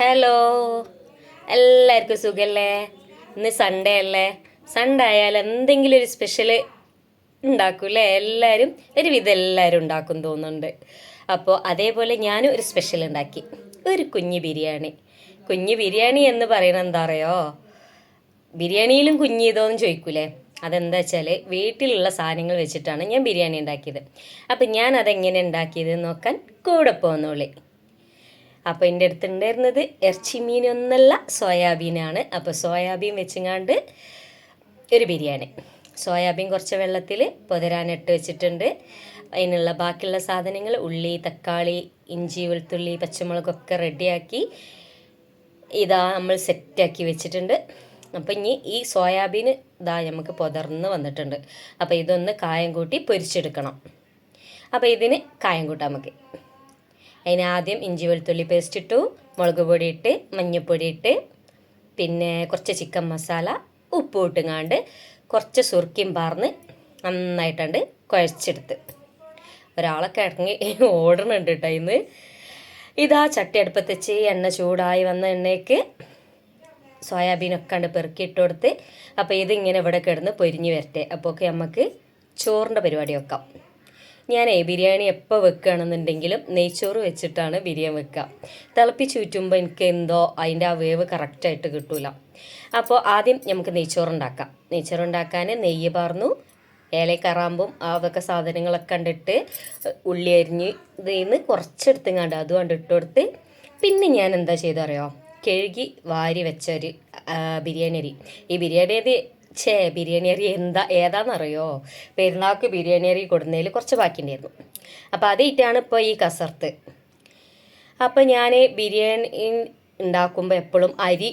Hello എല്ലാവർക്കും സുഖല്ലേ? ഇന്ന് സൺഡേ അല്ലേ? സൺഡേ ആയാൽ എന്തെങ്കിലും ഒരു സ്പെഷ്യൽ ഉണ്ടാക്കൂലേ എല്ലാവരും ഒരുവിധം എല്ലാവരും ഉണ്ടാക്കും തോന്നുന്നുണ്ട്. അപ്പോൾ അതേപോലെ ഞാനും ഒരു സ്പെഷ്യൽ ഉണ്ടാക്കി. ഒരു കുഞ്ഞ് ബിരിയാണി. കുഞ്ഞ് ബിരിയാണി എന്ന് പറയുന്നത് എന്താ അറിയോ? ബിരിയാണിയിലും കുഞ്ഞ് ഇതോന്ന് ചോദിക്കൂലേ? അതെന്താ വെച്ചാൽ വീട്ടിലുള്ള സാധനങ്ങൾ വെച്ചിട്ടാണ് ഞാൻ ബിരിയാണി ഉണ്ടാക്കിയത്. അപ്പം ഞാൻ അതെങ്ങനെ ഉണ്ടാക്കിയത് നോക്കാൻ കൂടെ പോകുന്നുള്ളി അപ്പോൾ എന്റെ അടുത്ത് ഉണ്ടായിരുന്നത് ഇറച്ചി മീനൊന്നല്ല സോയാബീനാണ്. അപ്പോൾ സോയാബീൻ വെച്ചങ്ങാണ്ട് ഒരു ബിരിയാണി. സോയാബീൻ കുറച്ച് വെള്ളത്തിൽ പൊതരാനിട്ട് വെച്ചിട്ടുണ്ട്. അതിനുള്ള ബാക്കിയുള്ള സാധനങ്ങൾ ഉള്ളി തക്കാളി ഇഞ്ചി വെളുത്തുള്ളി പച്ചമുളകൊക്കെ റെഡിയാക്കി ഇതാ നമ്മൾ സെറ്റാക്കി വെച്ചിട്ടുണ്ട്. അപ്പം ഇനി ഈ സോയാബീൻ ഇതാ നമുക്ക് പുതർന്ന് വന്നിട്ടുണ്ട്. അപ്പോൾ ഇതൊന്ന് കായം കൂട്ടി പൊരിച്ചെടുക്കണം. അപ്പോൾ ഇതിന് കായം കൂട്ടാം നമുക്ക്. അതിന് ആദ്യം ഇഞ്ചി വെളുത്തുള്ളി പേസ്റ്റ് ഇട്ടു മുളക് പൊടി ഇട്ട് മഞ്ഞൾപ്പൊടി ഇട്ട് പിന്നെ കുറച്ച് ചിക്കൻ മസാല ഉപ്പ് ഇട്ടുങ്ങാണ്ട് കുറച്ച് സുർക്കിയും പാർന്ന് നന്നായിട്ടുണ്ട് കുഴച്ചെടുത്ത്. ഒരാളൊക്കെ ഇറങ്ങി ഓടണുണ്ട് കേട്ടോ ഇന്ന്. ഇതാ ചട്ടി അടുപ്പത്ത് വെച്ച് എണ്ണ ചൂടായി വന്ന എണ്ണയ്ക്ക് സോയാബീനൊക്കെ കണ്ട് പെറുക്കി ഇട്ട് കൊടുത്ത് അപ്പോൾ ഇതിങ്ങനെ ഇവിടെ കിടന്ന് പൊരിഞ്ഞ് വരട്ടെ. അപ്പോൾ ഒക്കെ നമുക്ക് ചോറിന്റെ പരിപാടി വെക്കാം. ഞാനേ ബിരിയാണി എപ്പോൾ വെക്കുകയാണെന്നുണ്ടെങ്കിലും നെയ്ച്ചോറ് വെച്ചിട്ടാണ് ബിരിയാണി വെക്കുക തിളപ്പിച്ച് ചുറ്റുമ്പോൾ എനിക്ക് എന്തോ അതിന്റെ ആ വേവ് കറക്റ്റായിട്ട് കിട്ടൂല. അപ്പോൾ ആദ്യം നമുക്ക് നെയ്ച്ചോറ് ഉണ്ടാക്കാം. നെയ്ച്ചോറ് ഉണ്ടാക്കാൻ നെയ്യ് പാർന്നു ഏലക്കറാമ്പും അതൊക്കെ സാധനങ്ങളൊക്കെ കണ്ടിട്ട് ഉള്ളി അരിഞ്ഞ് ഇതിൽ നിന്ന് കണ്ട് അതും കണ്ട് ഇട്ട് കൊടുത്ത് പിന്നെ ഞാൻ എന്താ ചെയ്തറിയോ? കഴുകി വാരി വെച്ച ഒരു ബിരിയാണി അരി. ഈ ബിരിയാണി അരി ഛേ ബിരിയാണി അരി എന്താ ഏതാണെന്നറിയോ പെരുന്നാൾക്ക് ബിരിയാണി അരി കൊടുന്നതിൽ കുറച്ച് ബാക്കിയുണ്ടായിരുന്നു. അപ്പോൾ അതിട്ടാണ് ഇപ്പോൾ ഈ കസർത്ത്. അപ്പോൾ ഞാൻ ബിരിയാണി ഉണ്ടാക്കുമ്പോൾ എപ്പോഴും അരി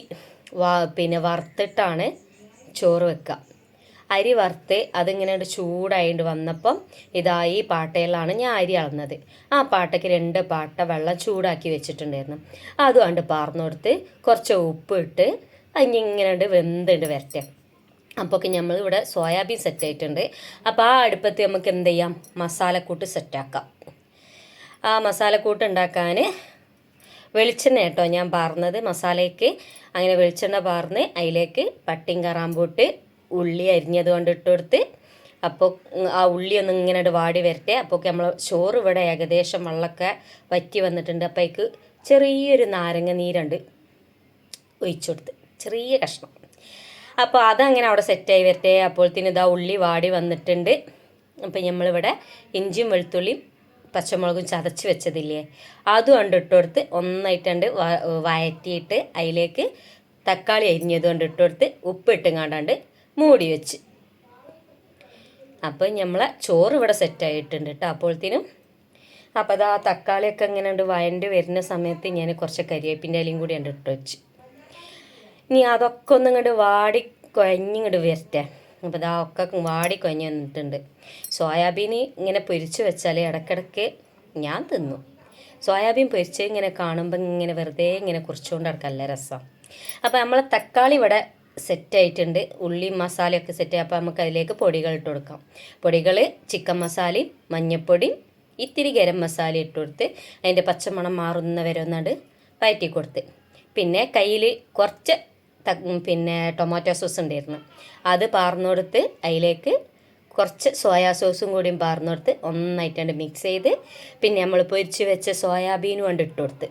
വാ പിന്നെ വറുത്തിട്ടാണ് ചോറ് വെക്കുക അരി വറുത്ത് അതിങ്ങനെ ചൂടായിട്ട് വന്നപ്പം ഇതായി പാട്ടയിലാണ് ഞാൻ അരി അളന്നത്. ആ പാട്ടയ്ക്ക് രണ്ട് പാട്ട വെള്ളം ചൂടാക്കി വെച്ചിട്ടുണ്ടായിരുന്നു. അതുകൊണ്ട് കണ്ട് പാർന്നു കൊടുത്ത് കുറച്ച് ഉപ്പ് ഇട്ട് അതിങ്ങനെ വെന്തുണ്ട് വരട്ടെ. അപ്പോൾ ഒക്കെ നമ്മൾ ഇവിടെ സോയാബീൻ സെറ്റ് ആയിട്ടുണ്ട്. അപ്പോൾ ആ അടുപ്പത്ത് നമുക്ക് എന്ത് ചെയ്യാം? മസാലക്കൂട്ട് സെറ്റാക്കാം ആ മസാലക്കൂട്ട് ഉണ്ടാക്കാൻ വെളിച്ചെണ്ണ കേട്ടോ ഞാൻ പാർന്നത്. മസാലയ്ക്ക് അങ്ങനെ വെളിച്ചെണ്ണ പാർന്ന് അതിലേക്ക് പട്ടിയും കറാമ്പൂട്ട് ഉള്ളി അരിഞ്ഞത് കൊണ്ട് ഇട്ട് കൊടുത്ത് അപ്പോൾ ആ ഉള്ളി ഒന്ന് ഇങ്ങനെ വാടി വരട്ടെ. അപ്പോൾ നമ്മൾ ചോറ് ഇവിടെ ഏകദേശം വെള്ളമൊക്കെ വറ്റി വന്നിട്ടുണ്ട്. അപ്പോൾ അതിക്ക് ചെറിയൊരു നാരങ്ങ നീരുണ്ട് ഒഴിച്ചു കൊടുത്ത്. ചെറിയ കഷ്ണം. അപ്പോൾ അതങ്ങനെ അവിടെ സെറ്റായി വരട്ടെ. അപ്പോഴത്തേന് ഇതാ ഉള്ളി വാടി വന്നിട്ടുണ്ട്. അപ്പം നമ്മളിവിടെ ഇഞ്ചിയും വെളുത്തുള്ളിയും പച്ചമുളകും ചതച്ച് വെച്ചതില്ലേ? അതും കൊണ്ട് ഇട്ടുകൊടുത്ത് ഒന്നായിട്ടുണ്ട് വയറ്റിയിട്ട് അതിലേക്ക് തക്കാളി അരിഞ്ഞത് കൊണ്ട് ഇട്ടുകൊടുത്ത് ഉപ്പ് ഉപ്പിട്ടും കണ്ടാണ്ട് മൂടി വെച്ച്. അപ്പോൾ നമ്മളെ ചോറ് ഇവിടെ സെറ്റായിട്ടുണ്ട് കേട്ടോ അപ്പോഴത്തേനും അപ്പോൾ അത് ആ തക്കാളിയൊക്കെ ഇങ്ങനെ ഉണ്ട് വയണ്ട് വരുന്ന സമയത്ത് ഞാൻ കുറച്ച് കരിവേപ്പിന്റെ ഇലയും കൂടി ഉണ്ട് ഇട്ട് വെച്ച്. ഇനി അതൊക്കെ ഒന്നും ഇങ്ങോട്ട് വാടി കുഴഞ്ഞിങ്ങോട്ട് വരട്ടെ. അപ്പോൾ ഇതാ ഒക്കെ വാടി കുഴഞ്ഞ് വന്നിട്ടുണ്ട്. സോയാബീൻ ഇങ്ങനെ പൊരിച്ചു വെച്ചാൽ ഇടയ്ക്കിടയ്ക്ക് ഞാൻ തിന്നു. സോയാബീൻ പൊരിച്ച് ഇങ്ങനെ കാണുമ്പോൾ ഇങ്ങനെ വെറുതെ ഇങ്ങനെ കുറിച്ചുകൊണ്ട് നടക്കാൻ രസം. അപ്പോൾ നമ്മൾ തക്കാളി ഇവിടെ സെറ്റ് ആയിട്ടുണ്ട് ഉള്ളി മസാലയൊക്കെ സെറ്റ് അപ്പോൾ നമുക്ക് അതിലേക്ക് പൊടികൾ ഇട്ട് കൊടുക്കാം. പൊടികൾ ചിക്കൻ മസാലയും മഞ്ഞൾപ്പൊടിയും ഇത്തിരി ഗരം മസാല ഇട്ട് കൊടുത്ത് അതിന്റെ പച്ചമണം മാറുന്ന വരെ ഒന്നാണ്ട് വയറ്റി കൊടുത്ത് പിന്നെ കയ്യിൽ കുറച്ച് പിന്നെ ടൊമാറ്റോ സോസ് ഉണ്ടായിരുന്നു. അത് പാർന്നുകൊടുത്ത് അതിലേക്ക് കുറച്ച് സോയാ സോസും കൂടിയും പാർന്നുകൊടുത്ത് ഒന്നായിട്ടുണ്ട് മിക്സ് ചെയ്ത് പിന്നെ നമ്മൾ പൊരിച്ച് വെച്ച സോയാബീനും കൊണ്ട് ഇട്ട് കൊടുത്ത്.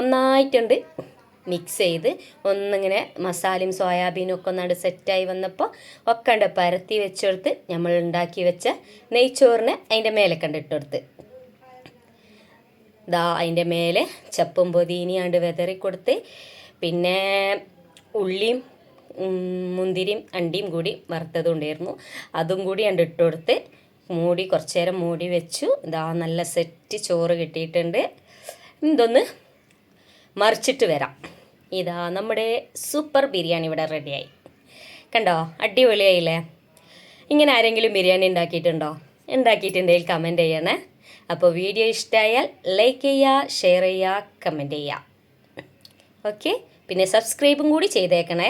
ഒന്നായിട്ടുണ്ട് മിക്സ് ചെയ്ത് ഒന്നിങ്ങനെ മസാലയും സോയാബീനും ഒക്കെ ഒന്നാണ്ട് സെറ്റായി വന്നപ്പോൾ ഒക്കെ ഉണ്ട് പരത്തി വെച്ചെടുത്ത് നമ്മൾ ഉണ്ടാക്കി വെച്ച നെയ്ച്ചോറിനെ അതിന്റെ മേലെ കണ്ട് ഇട്ട് കൊടുത്ത്. ദാ അതിന്റെ മേലെ ചപ്പും പൊതിനിയാണ്ട് വിതറി കൊടുത്ത് പിന്നെ ഉള്ളിയും മുന്തിരിയും അണ്ടിയും കൂടി വറുത്തതുണ്ടായിരുന്നു അതും കൂടി ഞാൻ ഇട്ട് കൊടുത്ത് മൂടി കുറച്ചു നേരം മൂടി വെച്ചു. ഇതാ നല്ല സെറ്റ് ചോറ് കിട്ടിയിട്ടുണ്ട്. ഇതൊന്ന് മറിച്ചിട്ട് വരാം. ഇതാ നമ്മുടെ സൂപ്പർ ബിരിയാണി ഇവിടെ റെഡിയായി. കണ്ടോ? അടിപൊളിയായില്ലേ? ഇങ്ങനെ ആരെങ്കിലും ബിരിയാണി ഉണ്ടാക്കിയിട്ടുണ്ടോ? ഉണ്ടാക്കിയിട്ടുണ്ടെങ്കിൽ കമന്റ് ചെയ്യണേ. അപ്പോൾ വീഡിയോ ഇഷ്ടമായാൽ ലൈക്ക് ചെയ്യുക ഷെയർ ചെയ്യുക കമന്റ് ചെയ്യുക. ഓക്കെ പിന്നെ സബ്സ്ക്രൈബും കൂടി ചെയ്തേക്കണേ.